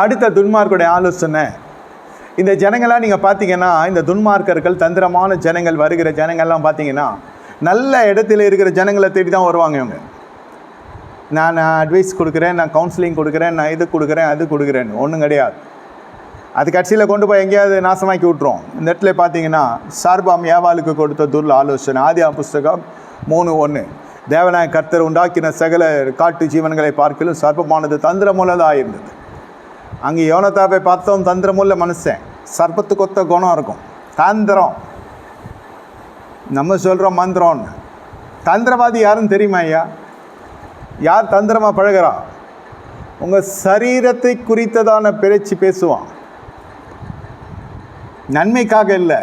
அடுத்த துன்மார்க்குடைய ஆலோசனை. இந்த ஜனங்களாம் நீங்கள் பார்த்தீங்கன்னா இந்த துன்மார்க்கர்கள் தந்திரமான ஜனங்கள் வருகிற ஜனங்கள்லாம் பார்த்தீங்கன்னா நல்ல இடத்துல இருக்கிற ஜனங்களை தேடி தான் வருவாங்க இவங்க. நான் அட்வைஸ் கொடுக்குறேன் நான் கவுன்சிலிங் கொடுக்குறேன் நான் இது கொடுக்குறேன் அது கொடுக்குறேன்னு ஒன்றும் கிடையாது. அது கட்சியில் கொண்டு போய் எங்கேயாவது நாசமாக்கி விட்ருவோம் இந்த இடத்துல பார்த்தீங்கன்னா சார்பாம் ஏவாளுக்கு கொடுத்த துர்ல ஆலோசனை. ஆதியா புஸ்தகம் மூணு ஒன்று தேவநாய கர்த்தர் உண்டாக்கின சகல காட்டு ஜீவன்களை பார்க்கலும் சர்ப்பமானது தந்திரமுள்ளதாக இருந்தது அங்கே யோனதாபை பார்த்தோம் தந்திரமுள்ள மனுஷன். சர்ப்பத்துக்கு குணம் இருக்கும். தந்திரம். நம்ம சொல்கிறோம் மந்திரம்னு தந்திரவாதி யாருன்னு தெரியுமா ஐயா? யார் தந்திரமாக பழகுறா? உங்கள் சரீரத்தை குறித்ததான பேச்சு பேசுவான். நன்மைக்காக இல்லை.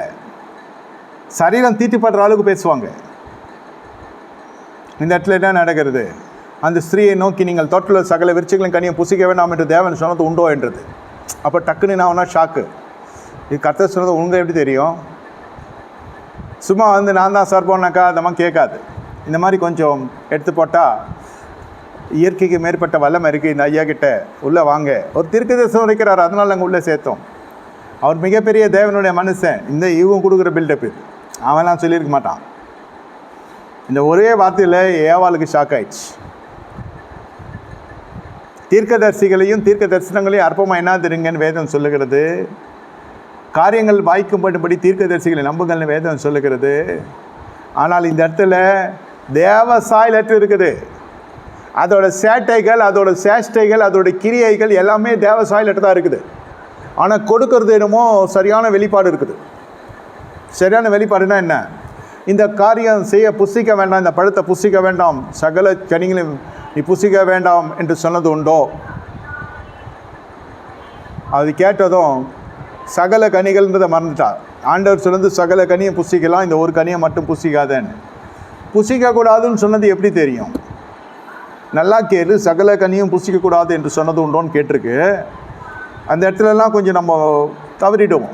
சரீரம் தீட்டுப்படுற அளவுக்கு பேசுவாங்க. இந்த இடத்துல என்ன நடக்கிறது? அந்த ஸ்திரீயை நோக்கி நீங்கள் தொட்டில் சகல விருச்சிகளின் கனியை புசிக்க வேண்டாம் என்று தேவன் சொன்னது உண்டோ என்றது. அப்போ டக்குன்னு நான் ஒன்றா ஷாக்கு இது கத்த சொன்னது உங்க எப்படி தெரியும்? சும்மா வந்து நான் தான் சார் போனாக்கா அதெல்லாம் கேட்காது. இந்த மாதிரி கொஞ்சம் எடுத்து போட்டால் இயற்கைக்கு மேற்பட்ட வல்லமை இருக்குது இந்த ஐயா கிட்ட. உள்ளே வாங்க. ஒரு திருக்கதர்சனம் இருக்கிறார் அதனால் நாங்கள் உள்ளே சேர்த்தோம். அவர் மிகப்பெரிய தேவனுடைய மனுஷன். இந்த இவன் கொடுக்குற பில்டப்பு அவன்லாம் சொல்லியிருக்க மாட்டான். இந்த ஒரே வார்த்தையில் ஏவாளுக்கு ஷாக் ஆயிடுச்சு. தீர்க்கதரிசிகளையும் தீர்க்க தரிசனங்களையும் அற்பமாக என்ன திருங்கன்னு வேதம் சொல்லுகிறது. காரியங்கள் வாய்க்கும்படும்படி தீர்க்கதரிசிகளை நம்புங்கள்னு வேதம் சொல்லுகிறது. ஆனால் இந்த இடத்துல தேவ சாயலற்று இருக்குது. அதோட சேட்டைகள் அதோட சேஷ்டைகள் அதோட கிரியைகள் எல்லாமே தேவ சாயலற்று தான் இருக்குது. ஆனால் கொடுக்கறது என்னமோ சரியான வெளிப்பாடு இருக்குது. சரியான வெளிப்பாடுனா என்ன? இந்த காரியம் செய்ய புசிக்க வேண்டாம் இந்த பழத்தை புசிக்க வேண்டாம். சகல கனிகளையும் நீ புசிக்க வேண்டாம் என்று சொன்னது உண்டோ அது கேட்டதும் சகல கனிகள்ன்றதை மறந்துட்டார் ஆண்டவர் சொன்னது சகல கனியை புசிக்கலாம் இந்த ஒரு கனியை மட்டும் புசிக்காதேன்னு. புசிக்கக்கூடாதுன்னு சொன்னது எப்படி தெரியும்? நல்லா கேளு சகல கனியும் புசிக்கக்கூடாது என்று சொன்னது உண்டோன்னு கேட்டிருக்கு. அந்த இடத்துலலாம் கொஞ்சம் நம்ம தவறிடுவோம்.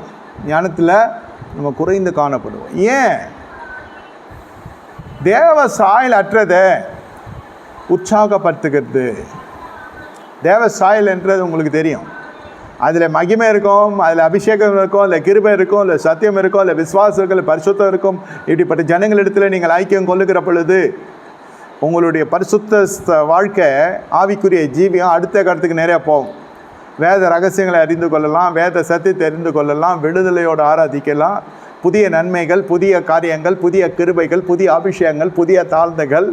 ஞானத்தில் நம்ம குறைந்து காணப்படுவோம். ஏன்? தேவ சாயல் அற்றதை. உற்சாகப்படுத்துகிறது. தேவ சாயல் என்றது உங்களுக்கு தெரியும். அதில் மகிமை இருக்கும் அதில் அபிஷேகம் இருக்கும் இல்லை கிருபை இருக்கும் இல்லை சத்தியம் இருக்கும் இல்லை விசுவாசம் இருக்கும் இல்லை பரிசுத்தம் இருக்கும். இப்படிப்பட்ட ஜனங்களிடத்தில் நீங்கள் ஐக்கியம் கொள்ளுகிற பொழுது உங்களுடைய பரிசுத்த வாழ்க்கை ஆவிக்குரிய ஜீவியம் அடுத்த கட்டத்துக்கு நிறையா போகும். வேத ரகசியங்களை அறிந்து கொள்ளலாம் வேத சத்தியத்தை அறிந்து கொள்ளலாம் விடுதலையோடு ஆராதிக்கலாம். புதிய நன்மைகள் புதிய காரியங்கள் புதிய கிருபைகள் புதிய அபிஷேகங்கள் புதிய தாழ்ந்துகள்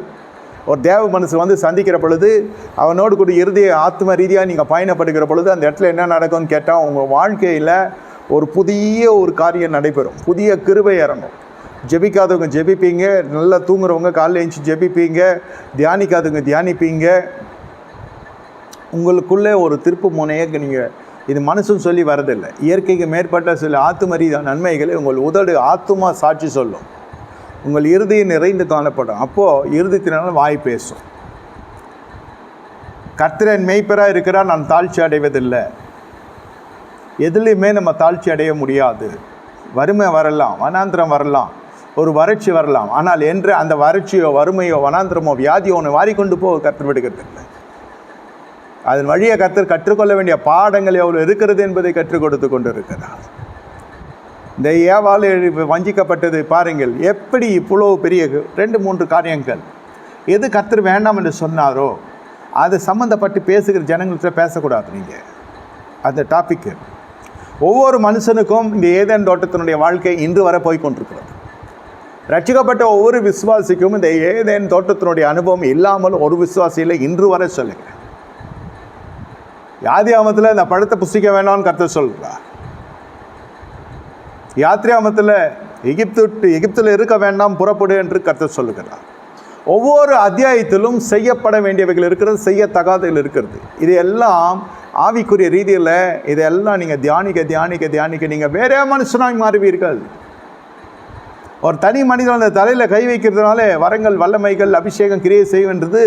ஒரு தேவ மனசு வந்து சந்திக்கிற பொழுது அவனோடு கூட இறுதிய ஆத்ம ரீதியாக நீங்கள் பயணப்படுகிற பொழுது அந்த இடத்துல என்ன நடக்கும்னு கேட்டால் உங்கள் வாழ்க்கையில் ஒரு புதிய ஒரு காரியம் நடைபெறும். புதிய கிருபை இறங்கும். ஜெபிக்காதவங்க ஜெபிப்பீங்க நல்லா தூங்குறவங்க காலையில் எழுந்துச்சி ஜெபிப்பீங்க தியானிக்காதவங்க தியானிப்பீங்க. உங்களுக்குள்ளே ஒரு திருப்பு முனையை நீங்கள் இது மனசும் சொல்லி வரதில்லை. இயற்கைக்கு மேற்பட்ட சில ஆத்தும ரீதியான நன்மைகளை உங்கள் உதடு ஆத்துமா சாட்சி சொல்லும். உங்கள் இறுதியை நிறைந்து காணப்படும். அப்போது இறுதித்தினால வாய் பேசும். கர்த்தரன் மெய்ப்பராக இருக்கிறார் நான் தாழ்ச்சி அடைவதில்லை. எதுலேயுமே நம்ம தாழ்ச்சி அடைய முடியாது. வறுமை வரலாம் வனாந்திரம் வரலாம் ஒரு வறட்சி வரலாம். ஆனால் என்று அந்த வறட்சியோ வறுமையோ வனாந்திரமோ வியாதியோ ஒன்று வாரிக்கொண்டு போக கற்று விடுக்கிறதில்லை அதன் வழியை கற்று கற்றுக்கொள்ள வேண்டிய பாடங்கள் எவ்வளோ இருக்கிறது என்பதை கற்றுக் கொடுத்து கொண்டு இருக்கிறார் இந்த ஏவால் வஞ்சிக்கப்பட்டது பாருங்கள். எப்படி இவ்வளோ பெரிய ரெண்டு மூன்று காரியங்கள். எது கத்தர் வேண்டாம் என்று சொன்னாரோ அது சம்மந்தப்பட்டு பேசுகிற ஜனங்கள்கிட்ட பேசக்கூடாது நீங்கள் அந்த டாப்பிக்கு ஒவ்வொரு மனுஷனுக்கும் இந்த ஏதேன் தோட்டத்தினுடைய வாழ்க்கை இன்று வரை போய் கொண்டிருக்கிறது ரட்சிக்கப்பட்ட ஒவ்வொரு விசுவாசிக்கும் இந்த ஏதேன் தோட்டத்தினுடைய அனுபவம் இல்லாமல் ஒரு விசுவாசியில் இன்று வரை யாதி ஆமத்தில் இந்த பழத்தை புசிக்க வேண்டாம்னு கருத்தை சொல்கிறார் யாத்ரியாமத்தில் எகிப்து விட்டு எகிப்தில் இருக்க வேண்டாம் புறப்படு என்று கருத்து சொல்லுகிறார். ஒவ்வொரு அத்தியாயத்திலும் செய்யப்பட வேண்டியவைகள் இருக்கிறது செய்யத்தகாதவைகள் இருக்கிறது. இது எல்லாம் ஆவிக்குரிய ரீதியில் இதெல்லாம் நீங்கள் தியானிக்க தியானிக்க தியானிக்க நீங்கள் வேறே மனுஷனாய் மாறுவீர்கள். ஒரு தனி மனிதன் அந்த தலையில் கை வைக்கிறதுனால வரங்கள் வல்லமைகள் அபிஷேகம் கிரியை செய்வன்றது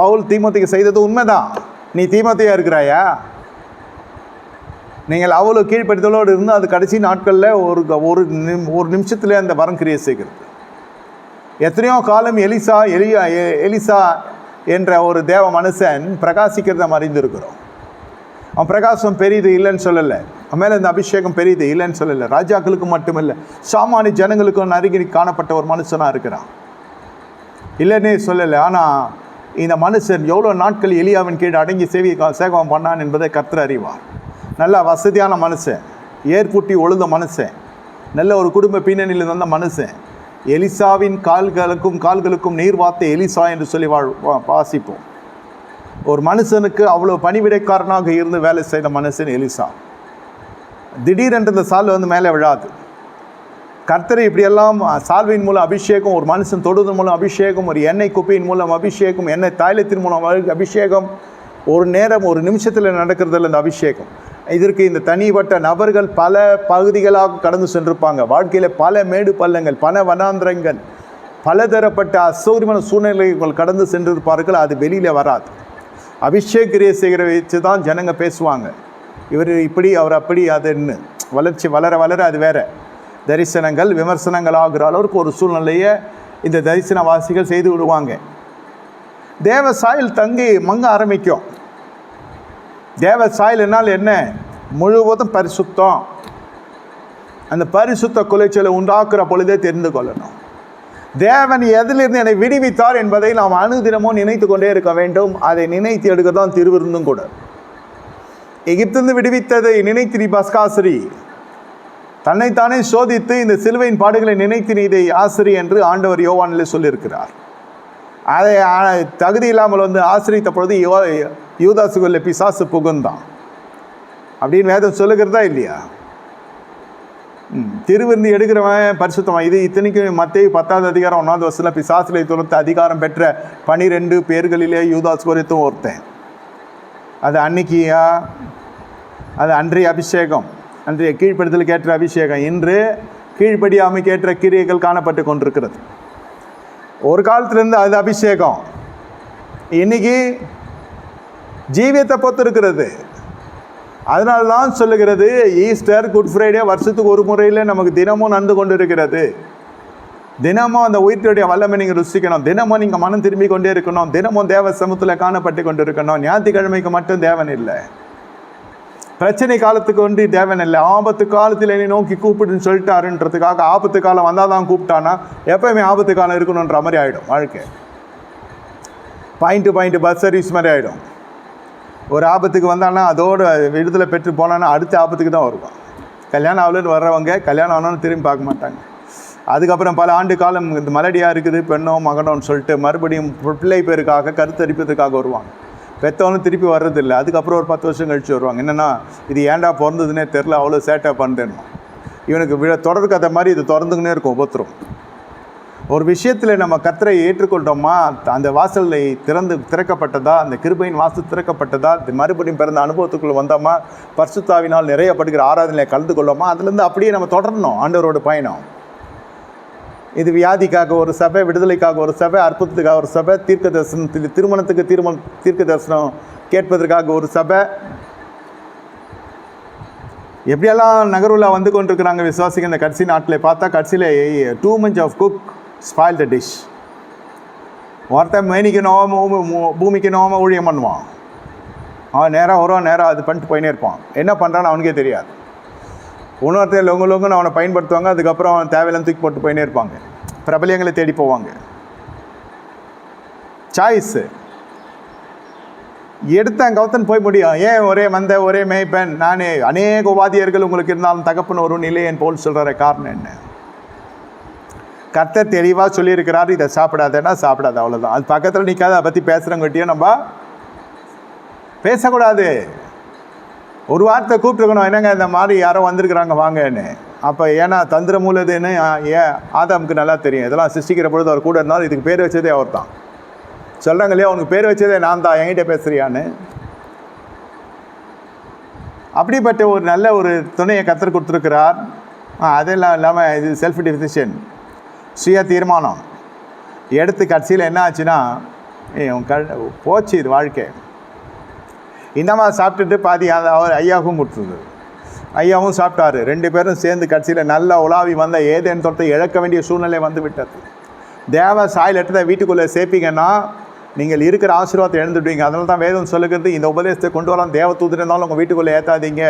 பவுல் தீமோத்திக்கு செய்தது உண்மைதான். நீ தீமத்தையாக இருக்கிறாயா? நீங்கள் அவ்வளோ கீழ்ப்படுத்தலோடு இருந்து அது கடைசி நாட்களில் ஒரு ஒரு நிம் ஒரு நிமிஷத்தில் அந்த வரம் கிரியை செய்கிறது எத்தனையோ காலம் எலிசா எலியா எ- எலிசா என்ற ஒரு தேவ மனுஷன் பிரகாசிக்கிறத மறைந்திருக்கிறோம் அறிந்திருக்கிறோம். அவன் பிரகாசம் பெரியது இல்லைன்னு சொல்லலை. அவன் மேலே இந்த அபிஷேகம் பெரியது இல்லைன்னு சொல்லலை. ராஜாக்களுக்கு மட்டுமில்லை. சாமானிய ஜனங்களுக்கும் நறுங்கி காணப்பட்ட ஒரு மனுஷனாக இருக்கிறான். இல்லைன்னே சொல்லலை. ஆனால் இந்த மனுஷன் எவ்வளோ நாட்கள் எலியாவின் கீழ் அடங்கி சேவை சேகம் பண்ணான் என்பதை கர்த்தர் அறிவார். நல்ல வசதியான மனுஷன். ஏற்புட்டி ஒழுந்த மனுஷன். நல்ல ஒரு குடும்ப பின்னணியில் வந்த மனுஷன். எலிசாவின் கால்களுக்கும் கால்களுக்கும் நீர் வார்த்தை எலிசா என்று சொல்லி வாழ் வா- வாசிப்போம். ஒரு மனுஷனுக்கு அவ்வளோ பணிவிடைக்காரனாக இருந்து வேலை செய்த மனுஷன் எலிசா. திடீரென்று இந்த சால் வந்து மேலே விழாது. கர்த்தரை இப்படியெல்லாம் சால்வின் மூலம் அபிஷேகம் ஒரு மனுஷன் தொடுதல் மூலம் அபிஷேகம் ஒரு எண்ணெய் குப்பையின் மூலம் அபிஷேகம் எண்ணெய் தைலத்தின் மூலம் அபிஷேகம் ஒரு நேரம் ஒரு நிமிஷத்தில் நடக்கிறதில்ல இந்த அபிஷேகம். இதற்கு இந்த தனிப்பட்ட நபர்கள் பல பகுதிகளாக கடந்து சென்றிருப்பாங்க. வாழ்க்கையில் பல மேடு பள்ளங்கள் பல வனாந்திரங்கள் பலதரப்பட்ட அசௌரியமான சூழ்நிலைகள் கடந்து சென்றிருப்பார்கள். அது வெளியில் வராது. அபிஷேக் கிரியசேகரை வச்சு தான் ஜனங்க பேசுவாங்க. இவர் இப்படி அவர் அப்படி அதுன்னு வளர்ச்சி வளர வளர அது வேற. தரிசனங்கள் விமர்சனங்கள் ஆகிற அளவுக்கு ஒரு சூழ்நிலையை இந்த தரிசனவாசிகள் செய்து விடுவாங்க. தேவ சாயல் தங்கி மங்க ஆரம்பிக்கும். தேவ சாயல்னால் என்ன? முழுவதும் பரிசுத்தம். அந்த பரிசுத்த குலைச்சலை உண்டாக்குற பொழுதே தெரிந்து கொள்ளணும். தேவன் எதிலிருந்து என்னை விடுவித்தார் என்பதை நாம் அணுதினமும் நினைத்து கொண்டே இருக்க வேண்டும். அதை நினைத்து எடுக்க தான் திருவிருந்தும் கூட. எகிப்திலிருந்து விடுவித்ததை நினைத்து நீ பஸ்காசிரி. தன்னைத்தானே சோதித்து இந்த சிலுவையின் பாடுகளை நினைத்து நீ இதை ஆசிரி என்று ஆண்டவர் யோவானில் சொல்லியிருக்கிறார். அதை தகுதி இல்லாமல் வந்து ஆசிரித்த பொழுது யோ யூதாசுக்குள்ள பிசாசு புகுந்தான். அப்படின்னு வேதம் சொல்லுகிறதா இல்லையா? ம், திருவிருந்து எடுக்கிறவன் பரிசுத்தவன். இது இத்தனைக்கும் மத்திய பத்தாவது அதிகாரம் ஒன்றாவது வருஷத்தில் பிசாசிலை துரத்து அதிகாரம் பெற்ற பனிரெண்டு பேர்களிலே யூதாஸ் குறித்தும் ஒருத்தன். அது அன்னைக்கியா? அது அன்றைய அபிஷேகம். அன்றைய கீழ்ப்படுத்தல் ஏற்ற அபிஷேகம். இன்று கீழ்ப்படியாமை கேட்ட கிரியைகள் காணப்பட்டு கொண்டிருக்கிறது. ஒரு காலத்திலேருந்து அது அபிஷேகம். இன்னைக்கு ஜீவியத்தை பொறுத்து இருக்கிறது அதனால தான் சொல்லுகிறது ஈஸ்டர் குட் ஃப்ரைடே வருஷத்துக்கு ஒரு முறையில் நமக்கு தினமும் நடந்து கொண்டு இருக்கிறது தினமும் அந்த உயிர்த்துடைய வல்லமை நீங்கள் ருசிக்கணும். தினமும் நீங்கள் மனம் திரும்பி கொண்டே இருக்கணும். தினமும் தேவ சமூகத்தில் காணப்பட்டு கொண்டு இருக்கணும் ஞாயிற்றுக்கிழமைக்கு மட்டும் தேவன் இல்லை. பிரச்சனை காலத்துக்கு ஒன்றி தேவன் இல்லை. ஆபத்து காலத்தில் என்னை நோக்கி கூப்பிடுன்னு சொல்லிட்டாருன்றதுக்காக ஆபத்து காலம் வந்தால் தான் கூப்பிட்டானா எப்பயுமே ஆபத்து காலம் இருக்கணுன்ற மாதிரி ஆகிடும் வாழ்க்கை. Point to point bus service மாதிரி ஆகிடும் ஒரு ஆபத்துக்கு வந்தான்னா அதோட விடுதலை பெற்று போனான்னா அடுத்த ஆபத்துக்கு தான் வருவான். கல்யாணம் ஆகலன்னு வர்றவங்க கல்யாணம் ஆனாலும் திரும்பி பார்க்க மாட்டாங்க. அதுக்கப்புறம் பல ஆண்டு காலம் இந்த மலடியாக இருக்குது பெண்ணோ மகனோன்னு சொல்லிட்டு மறுபடியும் பிள்ளை பேருக்காக கருத்தரிப்பதற்காக வருவாங்க. பெற்றவனும் திருப்பி வர்றதில்லை. அதுக்கப்புறம் ஒரு பத்து வருஷம் கழிச்சு வருவாங்க. என்னென்னா இது ஏன்டா பிறந்ததுன்னே தெரில அவ்வளோ சேட்டை பண்ணுறேன்னு இவனுக்கு விழ தொடர் கதை மாதிரி இது திறந்துக்கினே இருக்கும் உபத்திரம். ஒரு விஷயத்தில் நம்ம கத்தரை ஏற்றுக்கொண்டோமா அந்த வாசலை திறந்து திறக்கப்பட்டதா அந்த கிருபையின் வாசல் திறக்கப்பட்டதா மறுபடியும் பிறந்த அனுபவத்துக்குள்ள வந்தோமா பரிசுத்தாவினால் நிறையப்படுகிற ஆராதனையை கலந்து கொள்ளோமா அதுலேருந்து அப்படியே நம்ம தொடரணும் ஆண்டவரோட பயணம். இது வியாதிக்காக ஒரு சபை விடுதலைக்காக ஒரு சபை அற்புதத்துக்காக ஒரு சபை தீர்க்க தரிசனம் திருமணத்துக்கு திருமண தீர்க்க தரிசனம் கேட்பதற்காக ஒரு சபை. எப்படியெல்லாம் நகர்வில் வந்து கொண்டிருக்கிறாங்க விசுவாசிங்க இந்த கடைசி நாட்டில் பார்த்தா கடைசியில் too much of cook spoil the dish ஒருத்தன் மேனிக்கு நோவாம பூமிக்கு நோவாம ஊழியம் பண்ணுவான் அவன் நேராக வருவான் நேராக அது பண்ணிட்டு போயினே இருப்பான் என்ன பண்ணுறான்னு அவனுக்கே தெரியாது. இன்னொருத்தர் லொங்கு லொங்குன்னு அவனை பயன்படுத்துவாங்க அதுக்கப்புறம் அவன் தேவையில்லாம் தூக்கி போட்டு போயினே இருப்பாங்க பிரபலியங்களை தேடி போவாங்க சாய்ஸு எடுத்தேன் கௌத்தன் போய் முடியும் ஏன் ஒரே மந்த ஒரே மேய்ப்பேன் நான் அநேக உபாதியர்கள் உங்களுக்கு இருந்தாலும் தகப்பன் ஒரு நிலையன் போல் சொல்கிற காரணம் என்ன கத்த தெளிவாக சொல்லியிருக்கிறார் இதை சாப்பிடாதேன்னா சாப்பிடாது அவ்வளோதான் அது பக்கத்தில் நிற்காத அதை பற்றி பேசுகிறவங்ககிட்டயும் நம்ம பேசக்கூடாது. ஒரு வார்த்தை கூப்பிட்டுருக்கணும் என்னங்க இந்த மாதிரி யாரோ வந்திருக்கிறாங்க வாங்கன்னு. அப்போ ஏன்னா தந்திர மூலதுன்னு ஏன் ஆதாமுக்கு நல்லா தெரியும். இதெல்லாம் சிருஷ்டிக்கிற பொழுது அவர் கூட இருந்தாலும் இதுக்கு பேர் வச்சதே அவர் தான் சொல்கிறாங்க இல்லையா உனக்கு பேர் வச்சதே நான் தான் என்கிட்ட பேசுகிறியான்னு அப்படிப்பட்ட ஒரு நல்ல ஒரு துணையை கற்று கொடுத்துருக்கிறார். அதெல்லாம் இல்லாமல் இது செல்ஃப் டிசிஷன் சுய தீர்மானம். எடுத்து கடைசியில் என்ன ஆச்சுன்னா ஏய், உன் க போச்சு இது வாழ்க்கை. இந்த மாதிரி சாப்பிட்டுட்டு பாதி அந்த அவர் ஐயாவுக்கும் கொடுத்துருது ஐயாவும் சாப்பிட்டாரு. ரெண்டு பேரும் சேர்ந்து கடைசியில் நல்லா உலாவி வந்த ஏதேன் தொட்டை இழக்க வேண்டிய சூழ்நிலை வந்து விட்டது. தேவ சாயல் எடுத்து வீட்டுக்குள்ளே சேர்ப்பீங்கன்னா நீங்கள் இருக்கிற ஆசீர்வாதத்தை எழுந்துடுவீங்க. அதனால தான் வேதம் சொல்லுகிறது இந்த உபதேசத்தை கொண்டு வரலாம். தேவ தூதர் இருந்தாலும் உங்கள் வீட்டுக்குள்ளே ஏற்றாதீங்க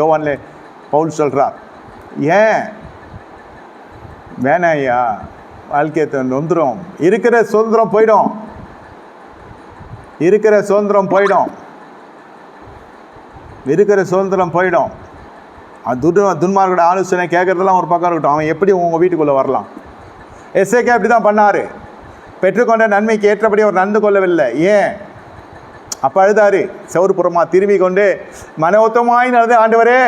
யோவான்லே பவுல் சொல்கிறார் ஏன்? வேணாம் ஐயா. வாழ்க்கையை நொந்துடும் இருக்கிற சுதந்திரம் போயிடும். இருக்கிற சுதந்திரம் போயிடும். இருக்கிற சுதந்திரம் போயிடும். அது துரு ஆலோசனை கேட்குறதெல்லாம் ஒரு பக்கம் இருக்கட்டும். அவன் எப்படி உங்கள் வீட்டுக்குள்ளே வரலாம்? எஸ்ஏகே அப்படி தான் பண்ணார். பெற்றுக்கொண்ட நன்மைக்கு ஏற்றபடி அவர் நடந்து கொள்ளவில்லை. ஏன்? அப்போ அழுதாரு. செவருப்புறமா திரும்பி கொண்டு மனோத்தமாய் நடந்து ஆண்டவரே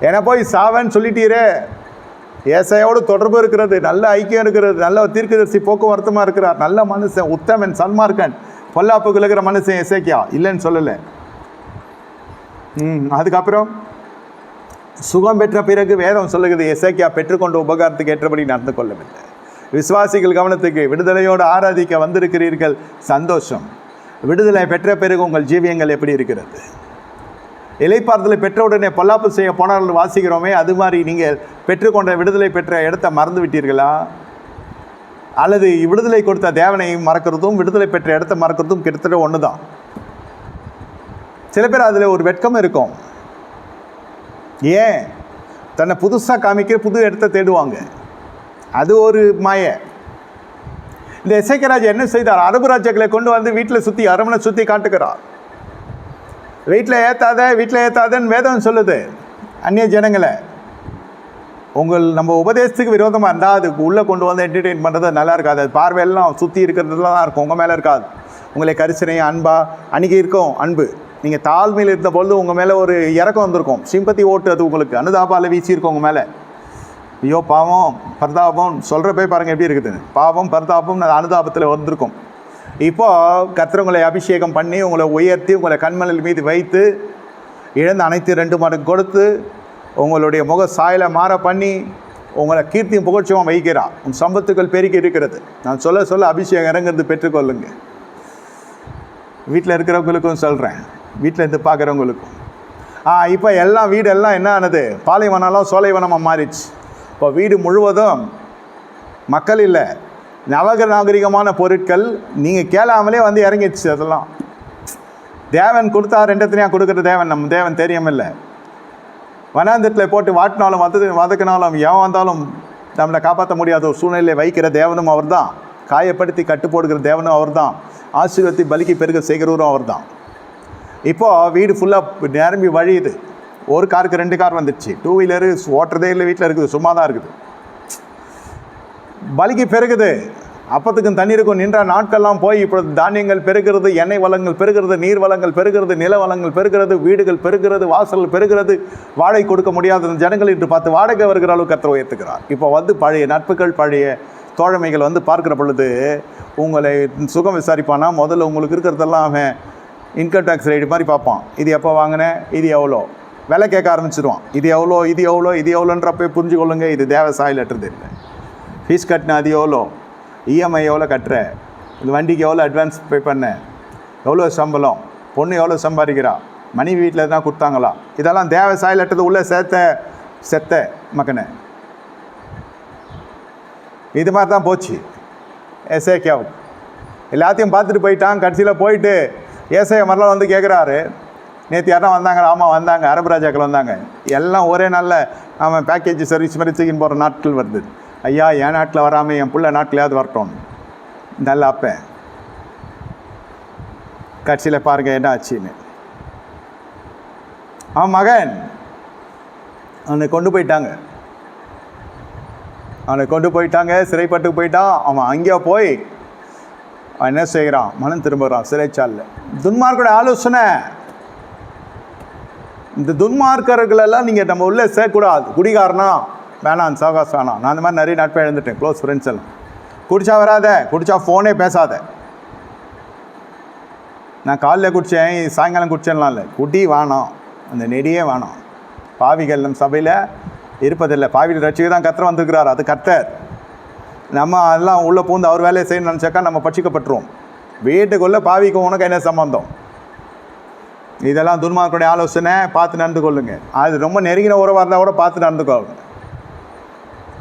என்னை போய் சாவன்னு சொல்லிட்டீரே. ஏசையோடு தொடர்பு இருக்கிறது நல்ல ஐக்கியம் இருக்கிறது நல்ல தீர்க்கதரிசி போக்குவரத்துமாக இருக்கிறார். நல்ல மனுஷன் உத்தமன் சன்மார்க்கன் பொல்லாப்புக்கு இருக்கிற மனுஷன் இசைக்கியா இல்லைன்னு சொல்லலை. ம் அதுக்கப்புறம் சுகம் பெற்ற பிறகு வேதம் சொல்லுகிறது இசைக்கியா பெற்றுக்கொண்ட உபகாரத்துக்கு ஏற்றபடி நடந்து கொள்ளவில்லை. விசுவாசிகள் கவனத்துக்கு விடுதலையோடு ஆராதிக்க வந்திருக்கிறீர்கள் சந்தோஷம். விடுதலை பெற்ற பிறகு உங்கள் ஜீவியங்கள் எப்படி இருக்கிறது? இலைப்பாறுதலை பெற்ற உடனே பொல்லாப்பு செய்ய போனார்கள் வாசிக்கிறோமே அது மாதிரி நீங்கள் பெற்றுக்கொண்ட விடுதலை பெற்ற இடத்த மறந்து விட்டீர்களா? அல்லது விடுதலை கொடுத்த தேவனை மறக்கிறதும் விடுதலை பெற்ற இடத்த மறக்கிறதும் கிட்டத்தட்ட ஒன்று தான் சில பேர் அதில் ஒரு வெட்கம் இருக்கும். ஏன்? தன்னை புதுசாக காமிக்க புது இடத்த தேடுவாங்க. அது ஒரு மாய. இந்த இசைக்கராஜ் என்ன செய்தார்? அரபு ராஜ்யங்களை கொண்டு வந்து வீட்டில் சுற்றி அரமனை சுற்றி காட்டுக்கிறார் வீட்டில் ஏற்றாத வீட்டில் ஏற்றாதன்னு வேதம் சொல்லுது. அந்நிய ஜனங்களை உங்கள் நம்ம உபதேசத்துக்கு விரோதமாக இருந்தால் அதுக்கு உள்ளே கொண்டு வந்து என்டர்டெயின் பண்ணுறது நல்லா இருக்காது. அது பார்வையெல்லாம் சுற்றி இருக்கிறதுல தான் இருக்கும். உங்கள் மேலே இருக்காது. உங்களை கரிசனை அன்பா அன்றைக்கி இருக்கும் அன்பு. நீங்கள் தாழ்மையில் இருந்த பொழுது உங்கள் மேலே ஒரு இறக்கம் வந்திருக்கும். சிம்பத்தி ஓட்டு அது உங்களுக்கு. அனுதாபாவில் வீசியிருக்கும் உங்கள் மேலே. ஐயோ பாவம் பர்தாபம். சொல்கிற போய் பாருங்கள் எப்படி இருக்குதுன்னு. பாவம் பர்தாபம் அது அனுதாபத்தில் வந்திருக்கும். இப்போது கத்திரவங்களை அபிஷேகம் பண்ணி உங்களை உயர்த்தி உங்களை கண்மணல் மீது வைத்து இழந்த அனைத்து ரெண்டு மடங்கு கொடுத்து உங்களுடைய முக சாயலை மாற பண்ணி உங்களை கீர்த்தியும் புகழ்ச்சியும் வைக்கிறான் உன் சம்பத்துக்கள் பெருக்கி இருக்கிறது. நான் சொல்ல சொல்ல அபிஷேகம் இறங்குறது பெற்றுக்கொள்ளுங்க. வீட்டில் இருக்கிறவங்களுக்கும் சொல்கிறேன் வீட்டில் இருந்து பார்க்குறவங்களுக்கும். ஆ இப்போ எல்லாம் வீடு எல்லாம் என்ன ஆனது? பாலைவனம்லாம் சோலைவனமாக மாறிச்சு இப்போ வீடு முழுவதும் மக்கள் இல்லை. நவக நாகரிகமான பொருட்கள் நீங்கள் கேளாமலே வந்து இறங்கிடுச்சு அதெல்லாம். தேவன் கொடுத்தா ரெண்டத்தினையாக கொடுக்குற தேவன்? நம்ம தேவன் தெரியமில்லை. வனாந்தத்தில் போட்டு வாட்டினாலும் வதது வதக்கினாலும் எவன் வந்தாலும் நம்மளை காப்பாற்ற முடியாத ஒரு சூழ்நிலையை வைக்கிற தேவனும் அவர்தான். காயப்படுத்தி கட்டு போடுகிற தேவனும் அவர்தான். ஆசீர்வத்தி பலிக்கு பெருக செய்கிறவரும் அவர் தான் இப்போது வீடு ஃபுல்லாக நிரம்பி வழியுது. ஒரு காருக்கு ரெண்டு கார் வந்துடுச்சு. டூ வீலரு ஓட்டுறதே இல்லை வீட்டில் இருக்குது சும்மா தான் இருக்குது. பலிக்கு பெருகுது. அப்பத்துக்கும் தண்ணீருக்கும் நின்ற நாட்கள்லாம் போய் இப்பொழுது தானியங்கள் பெருகிறது எண்ணெய் வளங்கள் பெருகிறது நீர் வளங்கள் பெருகிறது நில வளங்கள் பெருகிறது வீடுகள் பெருகிறது வாசல் பெருகிறது. வாடகை கொடுக்க முடியாத ஜனங்கள் என்று பார்த்து வாடகை வருகிற அளவுக்கு கத்திர உயர்த்துக்கிறார் இப்போ வந்து பழைய நட்புகள் பழைய தோழமைகள் வந்து பார்க்குற பொழுது உங்களை சுகம் விசாரிப்பானா? முதல்ல உங்களுக்கு இருக்கிறதெல்லாம் அவன் இன்கம் டேக்ஸ் ரைடு மாதிரி பார்ப்பான். இது எப்போ வாங்கினேன்? இது எவ்வளோ? விலை கேட்க ஆரம்பிச்சிருவான். இது எவ்வளோ? இது எவ்வளோ? இது எவ்வளோன்றப்ப புரிஞ்சுக்கொள்ளுங்க. இது தேவ சாயிலட்டுறது இல்லை. ஃபீஸ் கட்டின அது எவ்வளோ இஎம்ஐ எவ்வளோ கட்டுற? இந்த வண்டிக்கு எவ்வளோ அட்வான்ஸ் பே பண்ண? எவ்வளோ சம்பளம்? பொண்ணு எவ்வளோ சம்பாதிக்கிறா? மணி வீட்டில் தான் கொடுத்தாங்களா? இதெல்லாம் தேவ சாயிலட்டது உள்ளே சேர்த்த செத்த மக்கனை இது மாதிரி தான் போச்சு. எஸ்ஏகேவுக்கு எல்லாத்தையும் பார்த்துட்டு போயிட்டான். கடைசியில் போயிட்டு ஏசைய மரலாம் வந்து கேட்குறாரு நேற்று யாரும் வந்தாங்க? ஆமாம் வந்தாங்க. அரபு ராஜாக்கள் வந்தாங்க. எல்லாம் ஒரே நாளில் அவன் பேக்கேஜ் சர்வீஸ் மாதிரி தூக்கின்னு போகிற நாட்கள் வருது. ஐயா என் நாட்டில் வராமல் என் பிள்ளை நாட்டிலையாவது வரட்டும். நல்ல அப்பேன் கட்சியில் பாருங்கள் என்ன ஆச்சுன்னு. அவன் மகன். அவனை கொண்டு போயிட்டாங்க. அவனை கொண்டு போயிட்டாங்க சிறைப்பட்டு போயிட்டான். அவன் அங்கே போய் அவன் என்ன செய்கிறான்? மனம் திரும்புகிறான் சிறைச்சாலில். துன்மார்க்கோட ஆலோசனை. இந்த துன்மார்க்கர்களெல்லாம் நீங்கள் நம்ம உள்ளே சேர்க்கக்கூடாது. குடிகாரனா? வேணாம் சாகாஸ் வேணாம். நான் அந்த மாதிரி நிறைய நட்பை எழுந்துட்டேன் க்ளோஸ் ஃப்ரெண்ட்ஸ் எல்லாம். குடிச்சா வராத. குடிச்சா ஃபோனே பேசாத. நான் காலைல குடித்தேன் சாயங்காலம் குடிச்சேன்லாம் இல்லை. குடி வேணாம். அந்த நெடியே வேணாம். பாவிகள் நம் சபையில் இருப்பதில்லை. பாவிகள் ரட்சிக்க தான் கத்தர் வந்திருக்கிறார். அது கத்தர் நம்ம அதெல்லாம் உள்ளே பூந்து அவர் வேலையை செய்யணும்னு நினச்சாக்கா நம்ம பட்சிக்கப்பட்டுருவோம். வீட்டுக்குள்ளே பாவிக்கும் உனக்கு என்ன சம்பந்தம்? இதெல்லாம் துன்மார்க்குடைய ஆலோசனை. பார்த்து நடந்து கொள்ளுங்க அது ரொம்ப நெருங்கின உறவாக இருந்தால் கூட பார்த்து நடந்து கொள்ளுங்க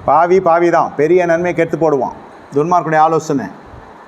பாவி பாவி தான் பெரிய நன்மை கெடுத்து போடுவான். துன்மார்க்குடைய ஆலோசனை.